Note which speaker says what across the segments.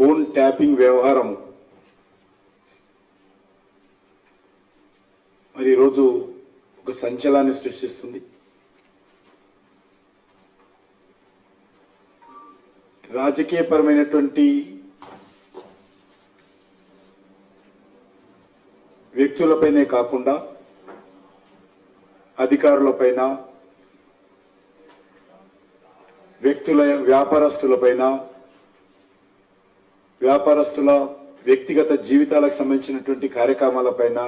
Speaker 1: Phone tapping వ్యవహారం మరి ఈరోజు ఒక సంచలాన్ని సృష్టిస్తుంది. రాజకీయపరమైనటువంటి వ్యక్తులపైనే కాకుండా అధికారులపైన వ్యక్తుల వ్యాపారస్తులపైన వ్యాపారస్తుల వ్యక్తిగత జీవితాలకు సంబంధించినటువంటి కార్యక్రమాలపైన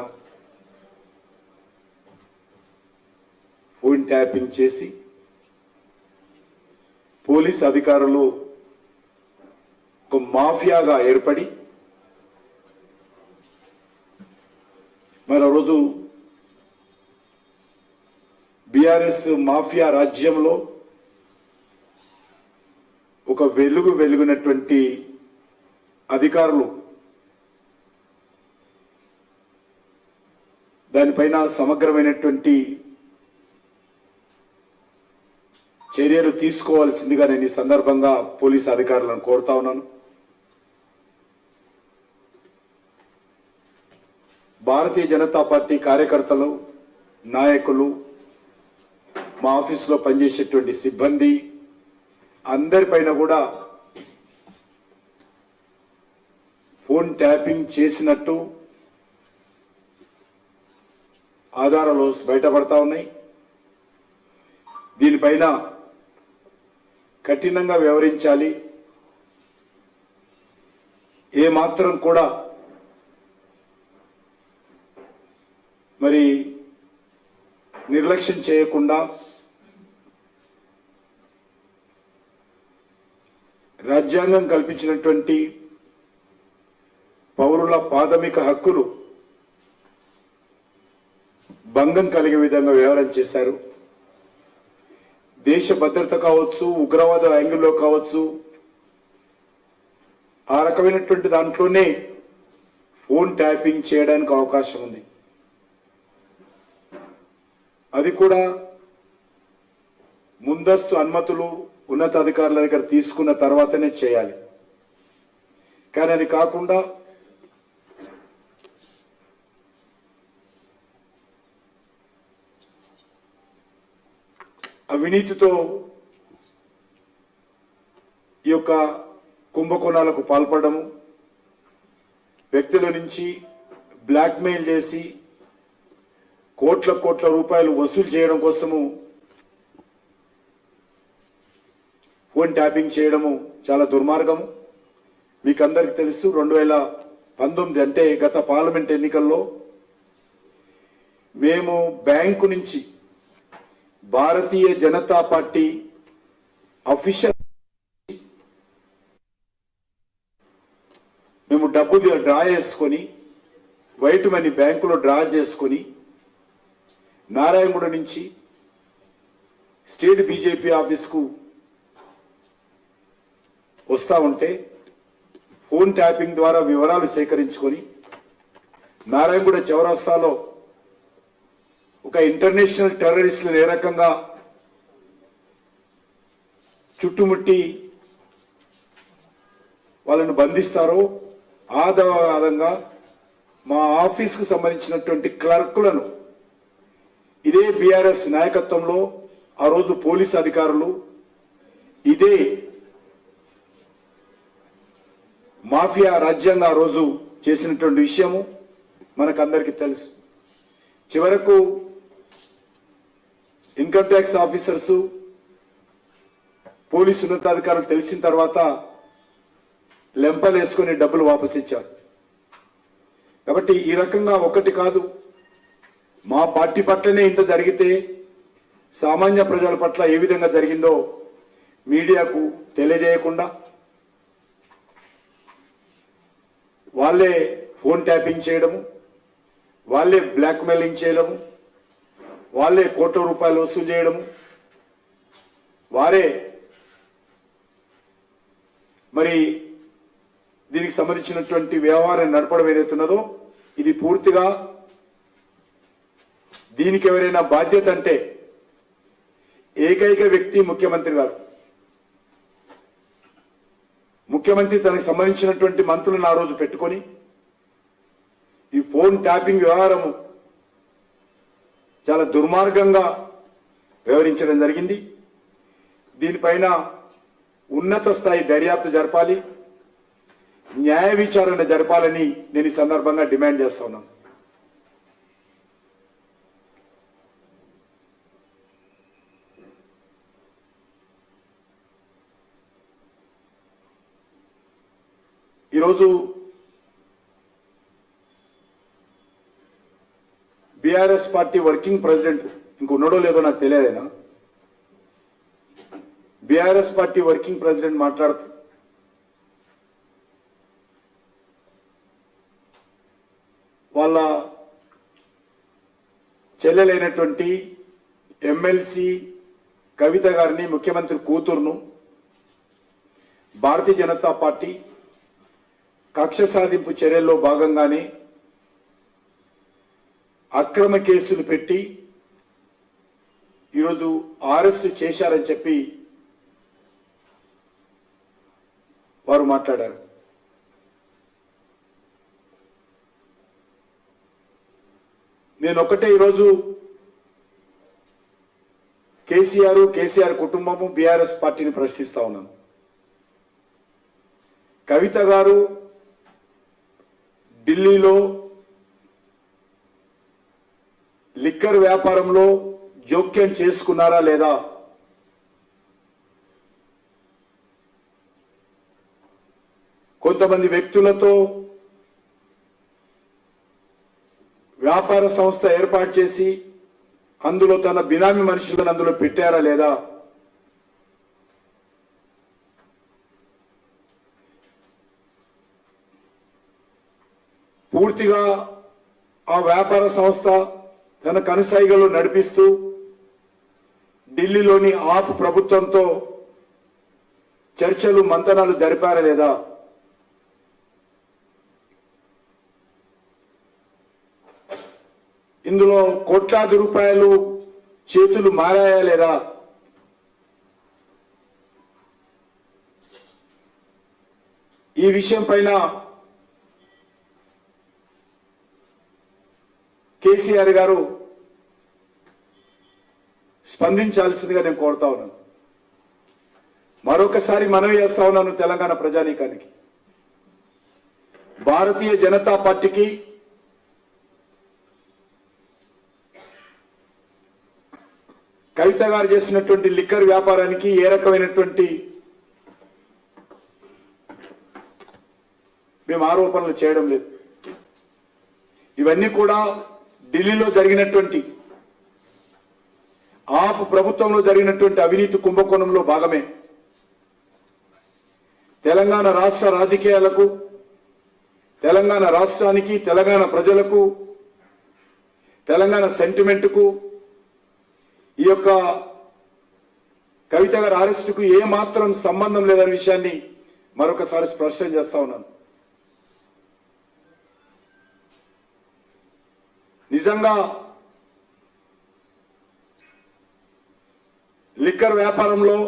Speaker 1: ఫోన్ ట్యాపింగ్ చేసి పోలీస్ అధికారులు ఒక మాఫియాగా ఏర్పడి మరో రోజు బీఆర్ఎస్ మాఫియా రాజ్యంలో ఒక వెలుగు వెలుగునటువంటి అధికారులు. దానిపైన సమగ్రమైనటువంటి చర్యలు తీసుకోవాల్సిందిగా నేను ఈ సందర్భంగా పోలీస్ అధికారులను కోరుతా ఉన్నాను. భారతీయ జనతా పార్టీ కార్యకర్తలు నాయకులు మా ఆఫీసులో పనిచేసేటువంటి సిబ్బంది అందరిపైన కూడా ఫోన్ ట్యాపింగ్ చేసినట్టు ఆధారాలు బయటపడతా ఉన్నాయి. దీనిపైన కఠినంగా వ్యవహరించాలి ఏ మాత్రం కూడా మరి నిర్లక్ష్యం చేయకుండా రాజ్యాంగం కల్పించినటువంటి పౌరుల ప్రాథమిక హక్కులు భంగం కలిగే విధంగా వ్యవహారం చేశారు. దేశ భద్రత కావచ్చు ఉగ్రవాద యాంగిల్లో కావచ్చు ఆ రకమైనటువంటి దాంట్లోనే ఫోన్ ట్యాపింగ్ చేయడానికి అవకాశం ఉంది. అది కూడా ముందస్తు అనుమతులు ఉన్నతాధికారుల దగ్గర తీసుకున్న తర్వాతనే చేయాలి. కానీ అది కాకుండా అవినీతితో ఈ యొక్క కుంభకోణాలకు పాల్పడము వ్యక్తుల నుంచి బ్లాక్మెయిల్ చేసి కోట్ల కోట్ల రూపాయలు వసూలు చేయడం కోసము ఫోన్ ట్యాపింగ్ చేయడము చాలా దుర్మార్గము. మీకు అందరికి తెలుసు రెండు వేల పంతొమ్మిది అంటే గత పార్లమెంట్ ఎన్నికల్లో మేము బ్యాంకు నుంచి భారతీయ జనతా పార్టీ అఫీషియల్ మేము డబ్బు డ్రా చేసుకొని వైట్ మనీ బ్యాంకులో డ్రా చేసుకొని నారాయణగూడ నుంచి స్టేట్ బీజేపీ ఆఫీస్కు వస్తా ఉంటే ఫోన్ ట్యాపింగ్ ద్వారా వివరాలు సేకరించుకొని నారాయణగూడ చౌరస్తాలో ఒక ఇంటర్నేషనల్ టెర్రరిస్టులు ఏ రకంగా చుట్టుముట్టి వాళ్ళను బంధిస్తారో ఆధారంగా మా ఆఫీస్కు సంబంధించినటువంటి క్లర్కులను ఇదే బీఆర్ఎస్ నాయకత్వంలో ఆ రోజు పోలీస్ అధికారులు ఇదే మాఫియా రాజ్యాంగం ఆ రోజు చేసినటువంటి విషయము మనకందరికీ తెలుసు. చివరకు ఇన్కమ్ ట్యాక్స్ ఆఫీసర్స్ పోలీసు ఉన్నతాధికారులు తెలిసిన తర్వాత లెంపలు వేసుకొని డబ్బులు వాపస్ ఇచ్చారు కాబట్టి ఈ రకంగా ఒకటి కాదు. మా పార్టీ పట్లనే ఇంత జరిగితే సామాన్య ప్రజల పట్ల ఏ విధంగా జరిగిందో మీడియాకు తెలియజేయకుండా వాళ్ళే ఫోన్ ట్యాపింగ్ చేయడము వాళ్ళే బ్లాక్మెయిలింగ్ చేయడము వాళ్ళే కోట్ల రూపాయలు వసూలు చేయడం వారే మరి దీనికి సంబంధించినటువంటి వ్యవహారం నడపడం ఏదైతున్నదో ఇది పూర్తిగా దీనికి ఎవరైనా బాధ్యత అంటే ఏకైక వ్యక్తి ముఖ్యమంత్రి గారు. ముఖ్యమంత్రి తనకు సంబంధించినటువంటి మంత్రులను ఆ రోజు పెట్టుకొని ఈ ఫోన్ ట్యాపింగ్ వ్యవహారము చాలా దుర్మార్గంగా వ్యవహరించడం జరిగింది. దీనిపైన ఉన్నత స్థాయి దర్యాప్తు జరపాలి. న్యాయ విచారణ జరపాలని నేను ఈ సందర్భంగా డిమాండ్ చేస్తా ఉన్నాను. ఈరోజు బీఆర్ఎస్ పార్టీ వర్కింగ్ ప్రెసిడెంట్ ఇంకొన్నడో లేదో నాకు తెలియదేనా? బీఆర్ఎస్ పార్టీ వర్కింగ్ ప్రెసిడెంట్ మాట్లాడుతూ. వాళ్ళ చెల్లెలైనటువంటి ఎమ్మెల్సీ కవిత గారిని ముఖ్యమంత్రి కూతురును భారతీయ జనతా పార్టీ కక్ష సాధింపు చర్యల్లో భాగంగానే అక్రమ కేసులు పెట్టి ఈరోజు అరెస్టు చేశారని చెప్పి వారు మాట్లాడారు. నేను ఒకటే ఈరోజు కేసీఆర్ కేసీఆర్ కుటుంబము బీఆర్ఎస్ పార్టీని ప్రశ్నిస్తా ఉన్నాను. కవిత గారు ఢిల్లీలో లిక్కర్ వ్యాపారంలో జోక్యం చేసుకున్నారా లేదా? కొంతమంది వ్యక్తులతో వ్యాపార సంస్థ ఏర్పాటు చేసి అందులో తన బినామీ మనుషులను అందులో పెట్టారా లేదా? పూర్తిగా ఆ వ్యాపార సంస్థ తన కనుసైగలు నడిపిస్తూ ఢిల్లీలోని ఆప్ ప్రభుత్వంతో చర్చలు మంతనాలు జరిపారా లేదా? ఇందులో కోట్లాది రూపాయలు చేతులు మారాయా లేదా? ఈ విషయం పైన కేసీఆర్ గారు స్పందించాల్సిందిగా నేను కోరుతా ఉన్నాను. మరొకసారి మనవి చేస్తా ఉన్నాను తెలంగాణ ప్రజానీకానికి. భారతీయ జనతా పార్టీకి కవిత గారు చేసినటువంటి లిక్కర్ వ్యాపారానికి ఏ రకమైనటువంటి మేము ఆరోపణలు చేయడం లేదు. ఇవన్నీ కూడా ఢిల్లీలో జరిగినటువంటి ఆప్ ప్రభుత్వంలో జరిగినటువంటి అవినీతి కుంభకోణంలో భాగమే. తెలంగాణ రాష్ట్ర రాజకీయాలకు తెలంగాణ రాష్ట్రానికి తెలంగాణ ప్రజలకు తెలంగాణ సెంటిమెంట్కు ఈ యొక్క కవిత గారి అరెస్టుకు ఏమాత్రం సంబంధం లేదనే విషయాన్ని మరొకసారి స్పష్టం చేస్తా ఉన్నాను. నిజంగా లిక్కర్ వ్యాపారంలో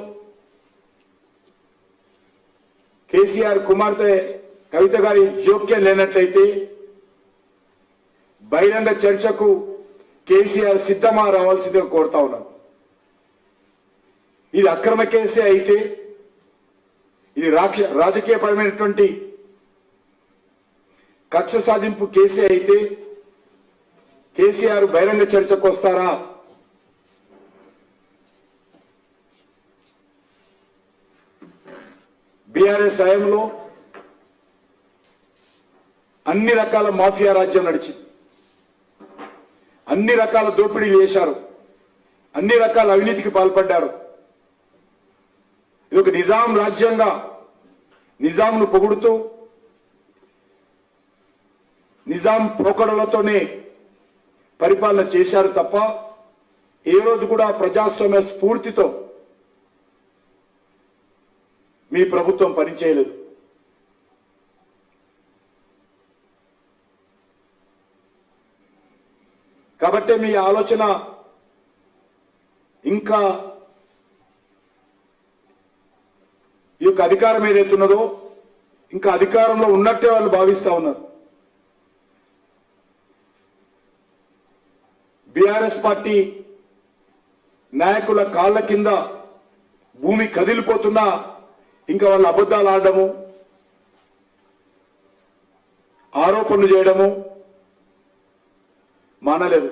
Speaker 1: కేసీఆర్ కుమార్తె కవిత గారి జోక్యం లేనట్లయితే బహిరంగ చర్చకు కేసీఆర్ సిద్ధమా రావాల్సిందిగా కోరుతా ఉన్నాను. ఇది అక్రమ కేసే అయితే ఇది రాక్ష రాజకీయపరమైనటువంటి కక్ష సాధింపు కేసే అయితే కేసీఆర్ బహిరంగ చర్చకు వస్తారా? బీఆర్ఎస్ హయాంలో అన్ని రకాల మాఫియా రాజ్యం నడిచింది. అన్ని రకాల దోపిడీలు చేశారు. అన్ని రకాల అవినీతికి పాల్పడ్డారు. ఇది ఒక నిజాం రాజ్యంగా నిజాంను పొగుడుతూ నిజాం పోకడలతోనే పరిపాలన చేశారు తప్ప ఏ రోజు కూడా ప్రజాస్వామ్య స్ఫూర్తితో మీ ప్రభుత్వం పనిచేయలేదు. కాబట్టి మీ ఆలోచన ఇంకా ఈ యొక్క అధికారం ఏదైతే ఉన్నదో ఇంకా అధికారంలో ఉన్నట్టే వాళ్ళు భావిస్తా ఉన్నారు. బీఆర్ఎస్ పార్టీ నాయకుల కాళ్ళ కింద భూమి కదిలిపోతున్నా ఇంకా వాళ్ళు అబద్ధాలు ఆడము ఆరోపణలు చేయడము మానలేదు.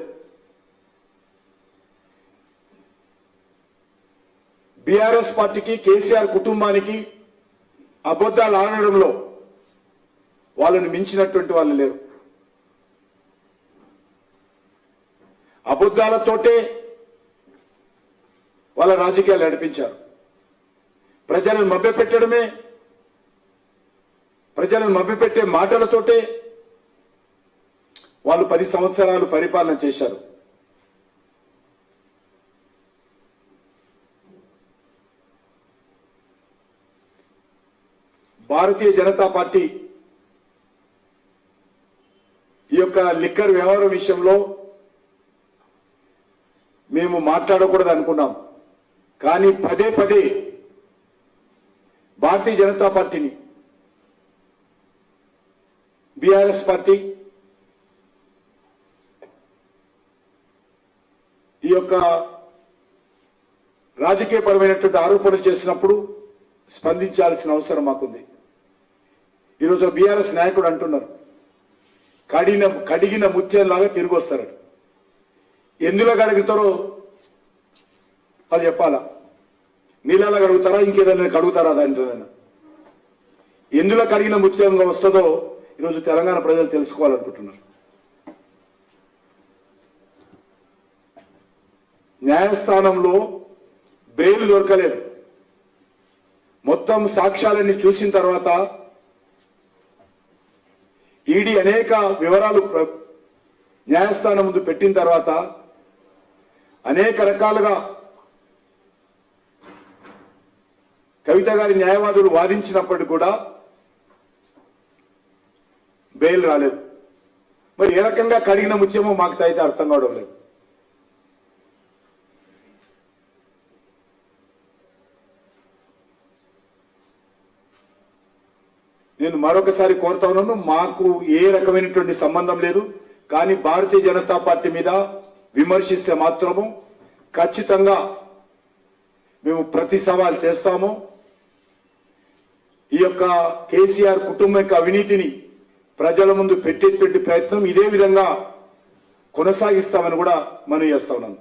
Speaker 1: బీఆర్ఎస్ పార్టీకి కేసీఆర్ కుటుంబానికి అబద్ధాలు ఆడడంలో వాళ్ళని మించినటువంటి వాళ్ళు లేరు. అబద్ధాలతోటే వాళ్ళ రాజకీయాలు నడిపించారు. ప్రజలను మభ్యపెట్టడమే ప్రజలను మభ్యపెట్టే మాటలతోటే వాళ్ళు పది సంవత్సరాలు పరిపాలన చేశారు. భారతీయ జనతా పార్టీ ఈ యొక్క లిక్కర్ వ్యవహారం విషయంలో మేము మాట్లాడకూడదు అనుకున్నాం కానీ పదే పదే భారతీయ జనతా పార్టీని బీఆర్ఎస్ పార్టీ ఈ యొక్క రాజకీయపరమైనటువంటి ఆరోపణలు చేసినప్పుడు స్పందించాల్సిన అవసరం మాకుంది. ఈరోజు బీఆర్ఎస్ నాయకుడు అంటున్నారు కడిగిన కడిగిన ముత్యంలాగా తిరిగి వస్తారు ఎందులో కడుగుతారో అది చెప్పాలా? నీళ్ళలో కడుగుతారా? ఇంకేదైనా కడుగుతారా దానితోనైనా ఎందులో కడిగిన ముత్యంగా వస్తుందో ఈరోజు తెలంగాణ ప్రజలు తెలుసుకోవాలనుకుంటున్నారు. న్యాయస్థానంలో బెయిల్ దొరకలేదు. మొత్తం సాక్ష్యాలన్నీ చూసిన తర్వాత ఈడీ అనేక వివరాలు న్యాయస్థానం ముందు పెట్టిన తర్వాత అనేక రకాలుగా కవిత గారి న్యాయవాదులు వాదించినప్పటికీ కూడా బెయిల్ రాలేదు. మరి ఏ రకంగా కడిగిన ముత్యమో మాకు అయితే అర్థం కావడం లేదు. నేను మరొకసారి కోరుతా ఉన్నాను మాకు ఏ రకమైనటువంటి సంబంధం లేదు కానీ భారతీయ జనతా పార్టీ మీద విమర్శిస్తే మాత్రము ఖచ్చితంగా మేము ప్రతి సవాల్ చేస్తాము. ఈ యొక్క కేసీఆర్ కుటుంబం యొక్క అవినీతిని ప్రజల ముందు పెట్టేటువంటి ప్రయత్నం ఇదే విధంగా కొనసాగిస్తామని కూడా మనం చేస్తా ఉన్నాను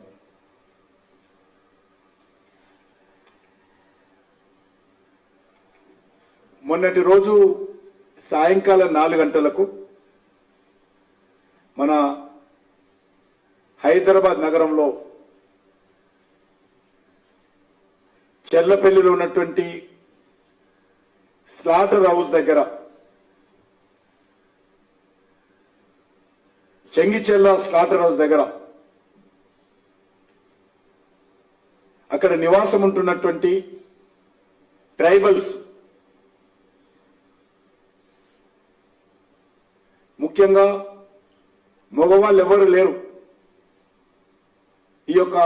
Speaker 1: మొన్నటి రోజు సాయంకాలం నాలుగు గంటలకు మన హైదరాబాద్ నగరంలో చెల్లపల్లిలో ఉన్నటువంటి స్లాటర్ హౌస్ దగ్గర చెంగిచెల్ల స్లాటర్ హౌస్ దగ్గర అక్కడ నివాసం ఉంటున్నటువంటి ట్రైబల్స్ ముఖ్యంగా మగవాళ్ళు ఎవరు లేరు. ఈ యొక్క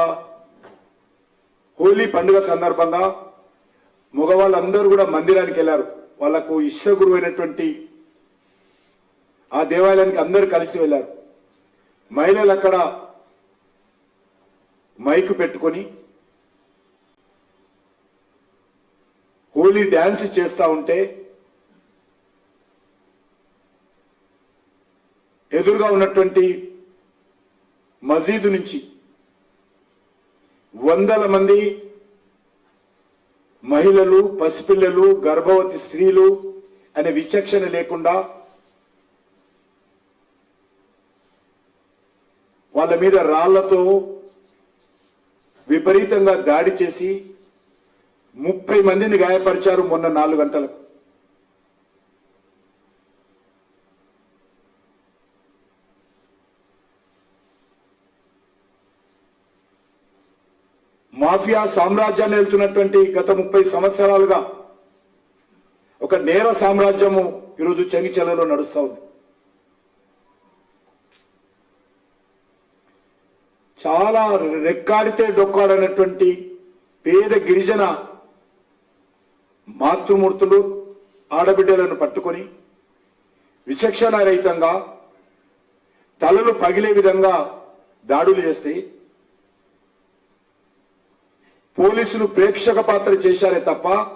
Speaker 1: హోలీ పండుగ సందర్భంగా మగవాళ్ళందరూ కూడా మందిరానికి వెళ్ళారు. వాళ్ళకు ఇష్టగురు అయినటువంటి ఆ దేవాలయానికి అందరూ కలిసి వెళ్ళారు. మహిళలు అక్కడ మైకు పెట్టుకొని హోలీ డ్యాన్స్ చేస్తా ఉంటే ఎదురుగా ఉన్నటువంటి మసీదు నుంచి వందల మంది మహిళలు పసిపిల్లలు గర్భవతి స్త్రీలు అనే విచక్షణ లేకుండా వాళ్ళ మీద రాళ్ళతో విపరీతంగా దాడి చేసి ముప్పై మందిని గాయపరిచారు మొన్న నాలుగు గంటలకు. మాఫియా సామ్రాజ్యాన్ని వెళ్తున్నటువంటి గత ముప్పై సంవత్సరాలుగా ఒక నేర సామ్రాజ్యము ఈరోజు చెంగిచెలలో నడుస్తూ ఉంది. చాలా రెక్కాడితే డొక్కాడనటువంటి పేద గిరిజన మాతృమూర్తులు ఆడబిడ్డలను పట్టుకొని విచక్షణ రహితంగా తలలు పగిలే విధంగా దాడులు చేస్తే పోలీసులు ప్రేక్షక పాత్ర చేశారే తప్ప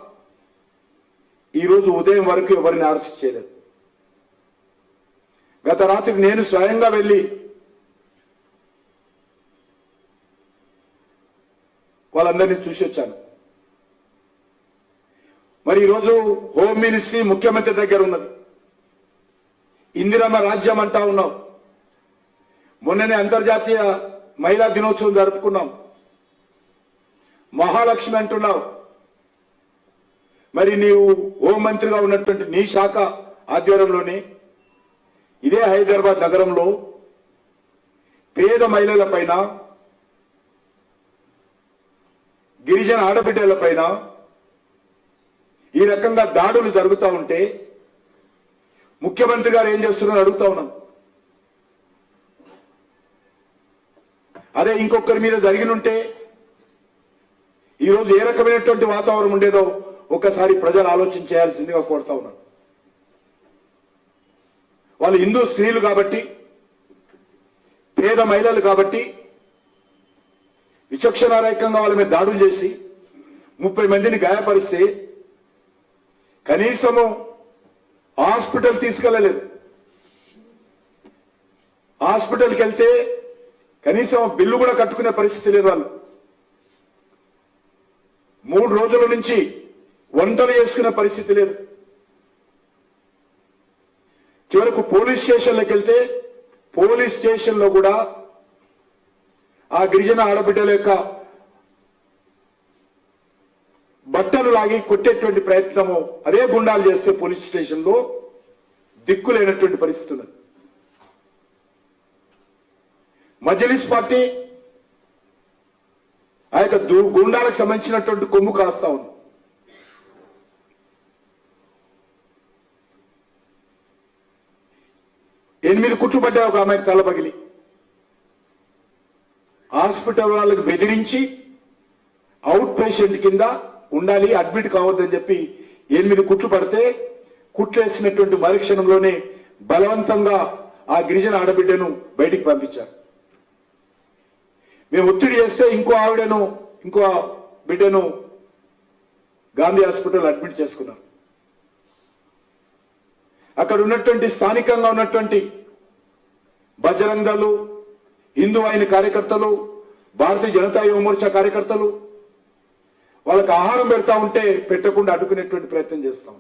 Speaker 1: ఈరోజు ఉదయం వరకు ఎవరిని అరెస్ట్ చేయలేదు. గత రాత్రి నేను స్వయంగా వెళ్ళి వాళ్ళందరినీ చూసి వచ్చాను. మరి ఈరోజు హోమ్ మినిస్ట్రీ ముఖ్యమంత్రి దగ్గర ఉన్నది. ఇందిరమ్మ రాజ్యం అంటా ఉన్నాం. మొన్ననే అంతర్జాతీయ మహిళా దినోత్సవం జరుపుకున్నాం. మహాలక్ష్మి అంటున్నావు. మరి నీవు హోంమంత్రిగా ఉన్నటువంటి నీ శాఖ ఆధ్వర్యంలోనే ఇదే హైదరాబాద్ నగరంలో పేద మహిళల పైన గిరిజన ఆడబిడ్డల పైన ఈ రకంగా దాడులు జరుగుతూ ఉంటే ముఖ్యమంత్రి గారు ఏం చేస్తున్నారో అడుగుతా ఉన్నాం. అదే ఇంకొకరి మీద జరిగినుంటే ఈరోజు ఏ రకమైనటువంటి వాతావరణం ఉండేదో ఒక్కసారి ప్రజలు ఆలోచన చేయాల్సిందిగా కోరుతా ఉన్నాను. వాళ్ళు హిందూ స్త్రీలు కాబట్టి పేద మహిళలు కాబట్టి విచక్షణారహితంగా వాళ్ళ మీద దాడులు చేసి ముప్పై మందిని గాయపరిస్తే కనీసము హాస్పిటల్ తీసుకెళ్ళలేదు. హాస్పిటల్కి వెళ్తే కనీసం బిల్లు కూడా కట్టుకునే పరిస్థితి లేదు వాళ్ళు. మూడు రోజుల నుంచి వంటలు చేసుకునే పరిస్థితి లేదు. చివరకు పోలీస్ స్టేషన్లోకి వెళ్తే పోలీస్ స్టేషన్లో కూడా ఆ గిరిజన ఆడబిడ్డల యొక్క బట్టలు లాగి కొట్టేటువంటి ప్రయత్నము అదే గుండాలు చేస్తే పోలీస్ స్టేషన్లో దిక్కులేనటువంటి పరిస్థితులు. మజలిస్ పార్టీ ఆ యొక్క దు- గుండాలకు సంబంధించినటువంటి కొమ్ము కాస్తా ఉంది. ఎనిమిది కుట్లు పడ్డాయి ఒక ఆమెకు తల పగిలి హాస్పిటల్ వాళ్ళకి బెదిరించి అవుట్ పేషెంట్ కింద ఉండాలి అడ్మిట్ కావద్దని చెప్పి ఎనిమిది కుట్లు పడితే కుట్లేసినటువంటి మరుక్షణంలోనే బలవంతంగా ఆ గిరిజన ఆడబిడ్డను బయటికి పంపించారు. మేము ఒత్తిడి చేస్తే ఇంకో ఆవిడను ఇంకో బిడ్డను గాంధీ హాస్పిటల్ అడ్మిట్ చేసుకున్నాం అక్కడ ఉన్నటువంటి స్థానికంగా ఉన్నటువంటి బజరంగ హిందూ అయిన కార్యకర్తలు భారతీయ జనతా యువమోర్చా కార్యకర్తలు వాళ్ళకి ఆహారం పెడతా ఉంటే పెట్టకుండా అడ్డుకునేటువంటి ప్రయత్నం చేస్తాం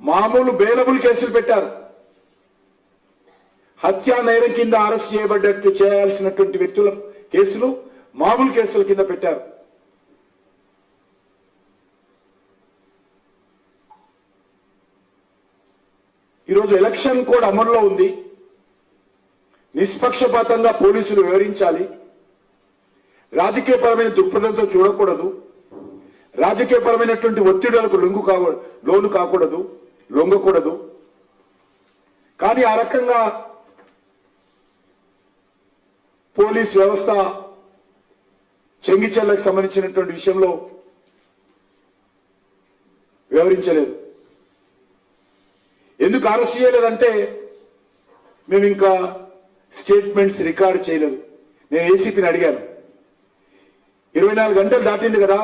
Speaker 1: మామూలు బేలబుల్ కేసులు పెట్టారు. హత్యా నేరం కింద అరెస్ట్ చేయబడ్డట్టు చేయాల్సినటువంటి వ్యక్తుల కేసులు మామూలు కేసుల కింద పెట్టారు. ఈరోజు ఎలక్షన్ కోడ్ అమల్లో ఉంది. నిష్పక్షపాతంగా పోలీసులు వివరించాలి. రాజకీయపరమైన దృక్పథంతో చూడకూడదు. రాజకీయపరమైనటువంటి ఒత్తిడులకు లొంగు కావ లోను కాకూడదు లొంగకూడదు. కానీ ఆ రకంగా పోలీస్ వ్యవస్థ చెంగిచెల్లకు సంబంధించినటువంటి విషయంలో వివరించలేదు. ఎందుకు అరెస్ట్ చేయలేదంటే మేము ఇంకా స్టేట్మెంట్స్ రికార్డ్ చేయలేదు. నేను ఏసీపీని అడిగాను. ఇరవై నాలుగు గంటలు దాటింది కదా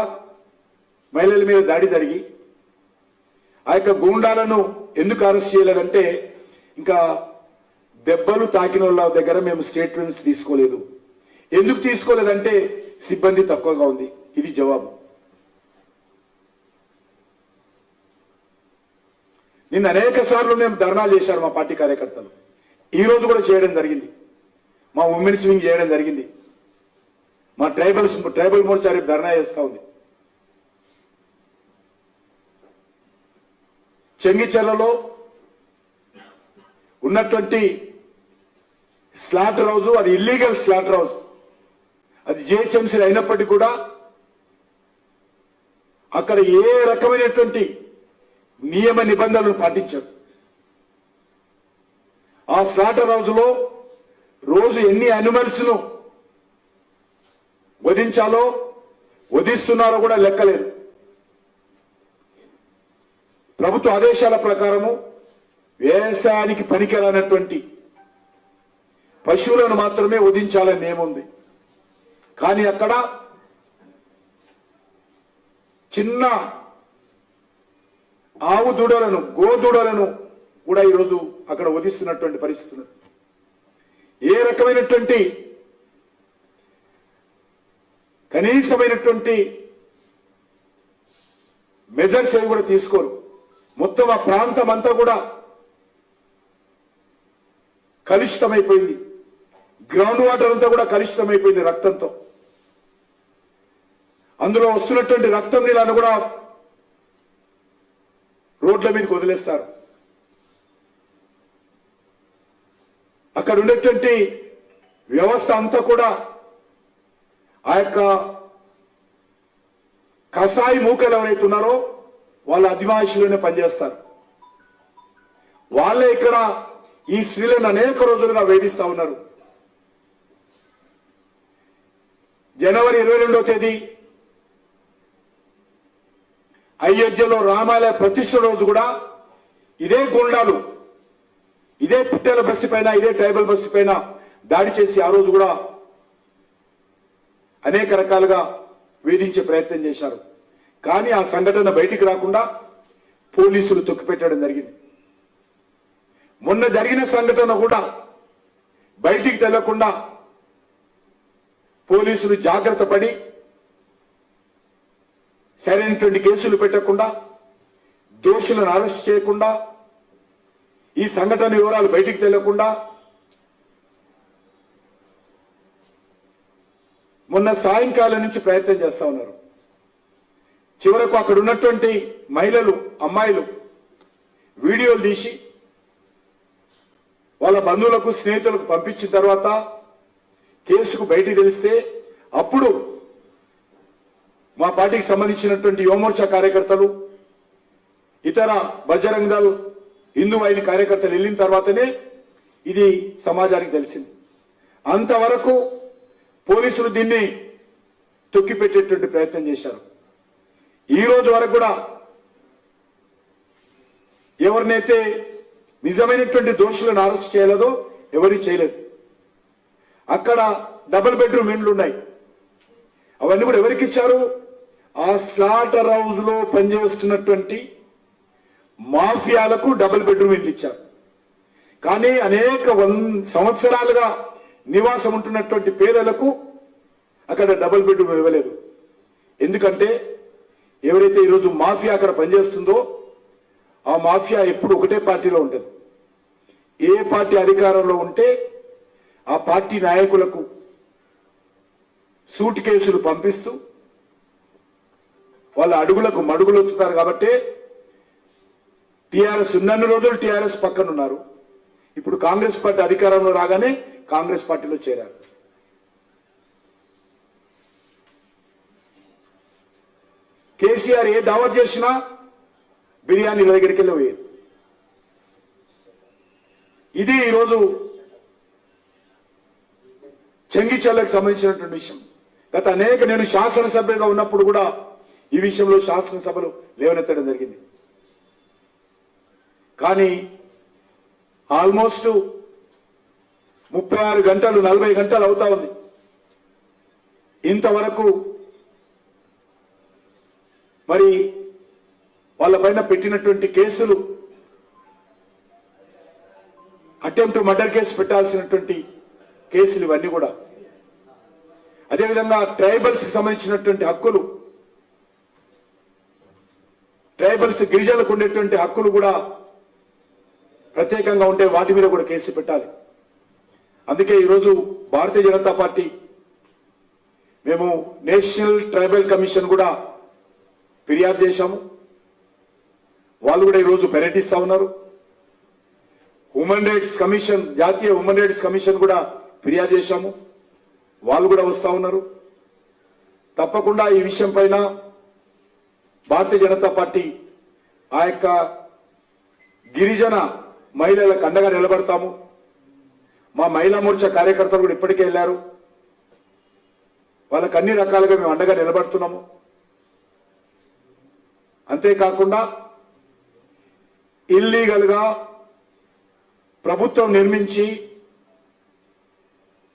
Speaker 1: మహిళల మీద దాడి జరిగి ఆ యొక్క గూండాలను ఎందుకు అరెస్ట్ చేయలేదంటే ఇంకా దెబ్బలు తాకిన వాళ్ళ దగ్గర మేము స్టేట్మెంట్స్ తీసుకోలేదు. ఎందుకు తీసుకోలేదంటే సిబ్బంది తక్కువగా ఉంది. ఇది జవాబు. నిన్న అనేక సార్లు మేము ధర్నాలు చేశారు మా పార్టీ కార్యకర్తలు. ఈ రోజు కూడా చేయడం జరిగింది. మా ఉమెన్స్ వింగ్ చేయడం జరిగింది. మా ట్రైబల్స్ ట్రైబల్ మోర్చా రేపు ధర్నా చేస్తా ఉంది. చెంగిచెర్లలో ఉన్నటువంటి స్లాటర్ హౌస్ అది ఇల్లీగల్ స్లాటర్ హౌస్. అది జిహెచ్ఎంసీ అయినప్పటికీ కూడా అక్కడ ఏ రకమైనటువంటి నియమ నిబంధనలు పాటించారు. ఆ స్లాటర్ హౌస్లో రోజు ఎన్ని అనిమల్స్ను వధించాలో వధిస్తున్నారో కూడా లెక్కలేదు. ప్రభుత్వ ఆదేశాల ప్రకారము వ్యవసాయానికి పనికిరానటువంటి పశువులను మాత్రమే వధించాలని నియమం కానీ అక్కడ చిన్న ఆవు దూడలను గోదూడలను కూడా ఈరోజు అక్కడ వధిస్తున్నటువంటి పరిస్థితులు. ఏ రకమైనటువంటి కనీసమైనటువంటి మెజర్స్ అవి కూడా తీసుకోరు. మొత్తం ఆ ప్రాంతం అంతా కూడా కలుషితమైపోయింది. గ్రౌండ్ వాటర్ అంతా కూడా కలుషితమైపోయింది రక్తంతో. అందులో వస్తున్నటువంటి రక్తం నీళ్ళను కూడా రోడ్ల మీదకి వదిలేస్తారు. అక్కడ ఉండేటువంటి వ్యవస్థ అంతా కూడా ఆ యొక్క కషాయి మూకలు ఎవరైతే ఉన్నారో వాళ్ళ అధివాసులోనే పనిచేస్తారు. వాళ్ళే ఇక్కడ ఈ స్త్రీలను అనేక రోజులుగా వేధిస్తా ఉన్నారు. జనవరి ఇరవై రెండవ తేదీ. అయోధ్యలో రామాలయ ప్రతిష్ట రోజు కూడా ఇదే గుండాలు ఇదే పుట్టేల బస్తి పైన ఇదే ట్రైబల్ బస్తి పైన దాడి చేసి ఆ రోజు కూడా అనేక రకాలుగా వేధించే ప్రయత్నం చేశారు. కానీ ఆ సంఘటన బయటికి రాకుండా పోలీసులు తొక్కిపెట్టడం జరిగింది. మొన్న జరిగిన సంఘటన కూడా బయటికి తెల్లకుండా పోలీసులు జాగ్రత్త పడి సరైనటువంటి కేసులు పెట్టకుండా దోషులను అరెస్ట్ చేయకుండా ఈ సంఘటన వివరాలు బయటికి తెలియకుండా మొన్న సాయంకాలం నుంచి ప్రయత్నం చేస్తా ఉన్నారు. చివరకు అక్కడ ఉన్నటువంటి మహిళలు అమ్మాయిలు వీడియోలు తీసి వాళ్ళ బంధువులకు స్నేహితులకు పంపించిన తర్వాత కేసుకు బయటికి తెలిస్తే అప్పుడు మా పార్టీకి సంబంధించినటువంటి యువమోర్చా కార్యకర్తలు ఇతర బజరంగ్ దళ్ హిందూ వాహిని కార్యకర్తలు వెళ్ళిన తర్వాతనే ఇది సమాజానికి తెలిసింది. అంతవరకు పోలీసులు దీన్ని తొక్కిపెట్టేటువంటి ప్రయత్నం చేశారు. ఈ రోజు వరకు కూడా ఎవరినైతే నిజమైనటువంటి దోషులను అరెస్ట్ చేయలేదో ఎవరు చేయలేదు. అక్కడ డబుల్ బెడ్రూమ్ ఇండ్లు ఉన్నాయి. అవన్నీ కూడా ఎవరికి ఇచ్చారు? ఆ స్లాటర్ హౌస్లో పనిచేస్తున్నటువంటి మాఫియాలకు డబుల్ బెడ్రూమ్ ఇండ్లు ఇచ్చారు. కానీ అనేక వన్ సంవత్సరాలుగా నివాసం ఉంటున్నటువంటి పేదలకు అక్కడ డబుల్ బెడ్రూమ్ ఇవ్వలేదు. ఎందుకంటే ఎవరైతే ఈరోజు మాఫియా అక్కడ పనిచేస్తుందో ఆ మాఫియా ఎప్పుడు ఒకటే పార్టీలో ఉంటుంది. ఏ పార్టీ అధికారంలో ఉంటే ఆ పార్టీ నాయకులకు సూట్ కేసులు పంపిస్తూ వాళ్ళ అడుగులకు మడుగులొత్తుతారు కాబట్టి టిఆర్ఎస్ ఉన్నన్ని రోజులు టిఆర్ఎస్ పక్కన ఉన్నారు. ఇప్పుడు కాంగ్రెస్ పార్టీ అధికారంలో రాగానే కాంగ్రెస్ పార్టీలో చేరారు. కేసీఆర్ ఏ దావత్ చేసినా బిర్యానీ దగ్గరికి వెళ్ళి పోయేది ఇది ఈరోజు చెంగిచెల్లకు సంబంధించినటువంటి విషయం. గత అనేక నేను శాసనసభ్యుగా ఉన్నప్పుడు కూడా ఈ విషయంలో శాసనసభలు లేవనెత్తడం జరిగింది. కానీ ఆల్మోస్ట్ ముప్పై ఆరు గంటలు నలభై గంటలు అవుతా ఉంది. ఇంతవరకు మరి వాళ్ళ పైన పెట్టినటువంటి కేసులు అటెంప్ట్ మర్డర్ కేసు పెట్టాల్సినటువంటి కేసులు ఇవన్నీ కూడా అదేవిధంగా ట్రైబల్స్ సంబంధించినటువంటి హక్కులు ట్రైబల్స్ గిరిజనులకు ఉండేటువంటి హక్కులు కూడా ప్రత్యేకంగా ఉంటే వాటి మీద కూడా కేసు పెట్టాలి. అందుకే ఈరోజు భారతీయ జనతా పార్టీ మేము నేషనల్ ట్రైబల్ కమిషన్ కూడా ఫిర్యాదు చేశాము. వాళ్ళు కూడా ఈరోజు పర్యటిస్తూ ఉన్నారు. హ్యూమన్ రైట్స్ కమిషన్ జాతీయ హ్యూమన్ రైట్స్ కమిషన్ కూడా ఫిర్యాదు చేశాము. వాళ్ళు కూడా వస్తా ఉన్నారు. తప్పకుండా ఈ విషయం పైన భారతీయ జనతా పార్టీ ఆ యొక్క గిరిజన మహిళలకు అండగా నిలబడతాము. మా మహిళా మోర్చా కార్యకర్తలు కూడా ఇప్పటికే వెళ్ళారు. వాళ్ళకు అన్ని రకాలుగా మేము అండగా నిలబడుతున్నాము. అంతేకాకుండా ఇల్లీగల్గా ప్రభుత్వం నిర్మించి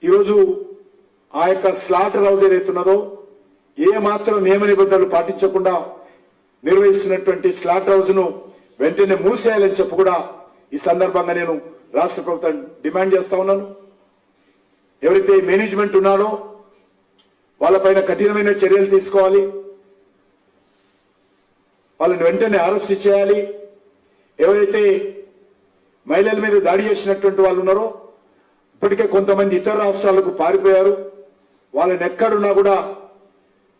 Speaker 1: ఈరోజు ఆ యొక్క స్లాటర్ హౌస్ ఏదైతున్నదో ఏ మాత్రం నియమ నిబంధనలు పాటించకుండా నిర్వహిస్తున్నటువంటి స్లాటర్ హౌస్ను వెంటనే మూసేయాలని చెప్పి కూడా ఈ సందర్భంగా నేను రాష్ట్ర ప్రభుత్వం డిమాండ్ చేస్తా ఉన్నాను. ఎవరైతే మేనేజ్మెంట్ ఉన్నాడో వాళ్ళపైన కఠినమైన చర్యలు తీసుకోవాలి. వాళ్ళని వెంటనే అరెస్ట్ చేయాలి. ఎవరైతే మహిళల మీద దాడి చేసినటువంటి వాళ్ళు ఉన్నారో ఇప్పటికే కొంతమంది ఇతర రాష్ట్రాలకు పారిపోయారు. వాళ్ళని ఎక్కడున్నా కూడా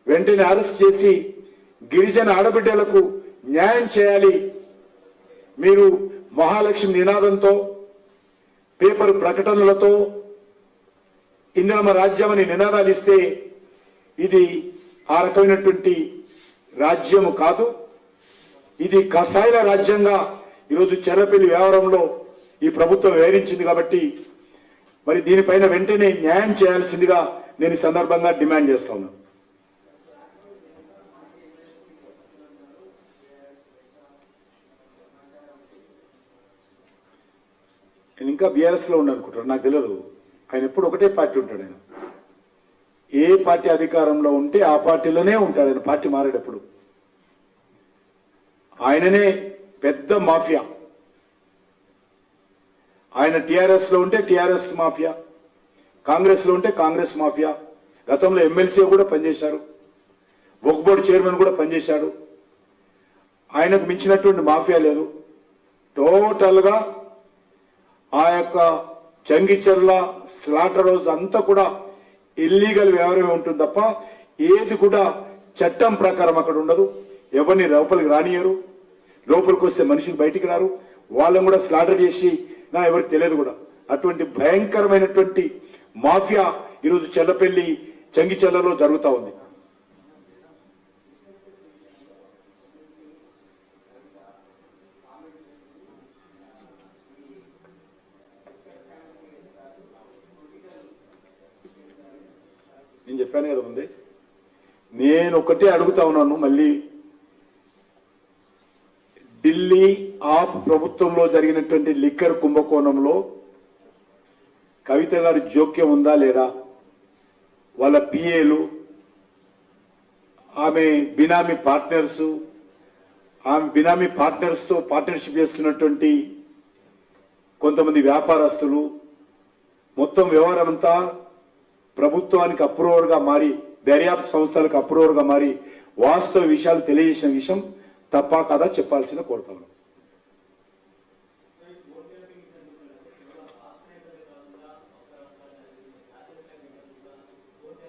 Speaker 1: వెంటనే అరెస్ట్ చేసి గిరిజన ఆడబిడ్డలకు న్యాయం చేయాలి. మీరు మహాలక్ష్మి నినాదంతో పేపర్ ప్రకటనలతో ఇందిరమ రాజ్యం అని నినాదాలు ఇస్తే ఇది ఆ రకమైనటువంటి రాజ్యము కాదు. ఇది కసాయిల రాజ్యంగా ఈరోజు చెర్రపల్లి వ్యవహారంలో ఈ ప్రభుత్వం వివరించింది కాబట్టి మరి దీనిపైన వెంటనే న్యాయం చేయాల్సిందిగా నేను ఈ సందర్భంగా డిమాండ్ చేస్తాను నేను ఇంకా బీఆర్ఎస్లో లో నాకు తెలియదు. ఆయన ఎప్పుడు ఒకటే పార్టీ ఉంటాడు ఆయన. ఏ పార్టీ అధికారంలో ఉంటే ఆ పార్టీలోనే ఉంటాడు ఆయన. పార్టీ మారేటప్పుడు ఆయననే పెద్ద మాఫియా. ఆయన టీఆర్ఎస్లో ఉంటే టిఆర్ఎస్ మాఫియా. కాంగ్రెస్లో ఉంటే కాంగ్రెస్ మాఫియా. గతంలో ఎమ్మెల్సీ కూడా పనిచేశారు. ఒక బోర్డు చైర్మన్ కూడా పనిచేశాడు. ఆయనకు మించినటువంటి మాఫియా లేదు. టోటల్గా ఆ యొక్క చంగిచెర్ల స్లాటర్ హౌస్ అంతా కూడా ఇల్లీగల్ వ్యవహారమే ఉంటుంది తప్ప ఏది కూడా చట్టం ప్రకారం అక్కడ ఉండదు. ఎవరిని లోపలికి రానియరు లోపలికి వస్తే మనుషులు బయటికి రారు. వాళ్ళని కూడా స్లాటర్ చేసి నా ఎవరికి తెలియదు కూడా. అటువంటి భయంకరమైనటువంటి మాఫియా ఈరోజు చెల్లపెల్లి చంగిచెల్లలో జరుగుతా ఉంది. నేను చెప్పాను కదా ఉంది నేను ఒకటే అడుగుతా ఉన్నాను మళ్ళీ. ఢిల్లీ ఆప్ ప్రభుత్వంలో జరిగినటువంటి లిక్కర్ కుంభకోణంలో కవిత గారి జోక్యం ఉందా లేదా? వాళ్ళ పిఏలు ఆమె బినామీ పార్ట్నర్స్ ఆమె బినామీ పార్ట్నర్స్తో పార్ట్నర్షిప్ చేస్తున్నటువంటి కొంతమంది వ్యాపారస్తులు మొత్తం వ్యవహారం అంతా ప్రభుత్వానికి అప్రూవర్గా మారి దర్యాప్తు సంస్థలకు అప్రూవర్గా మారి వాస్తవ విషయాలు తెలియజేసిన విషయం తప్ప కదా చెప్పాల్సిన కోరుతాను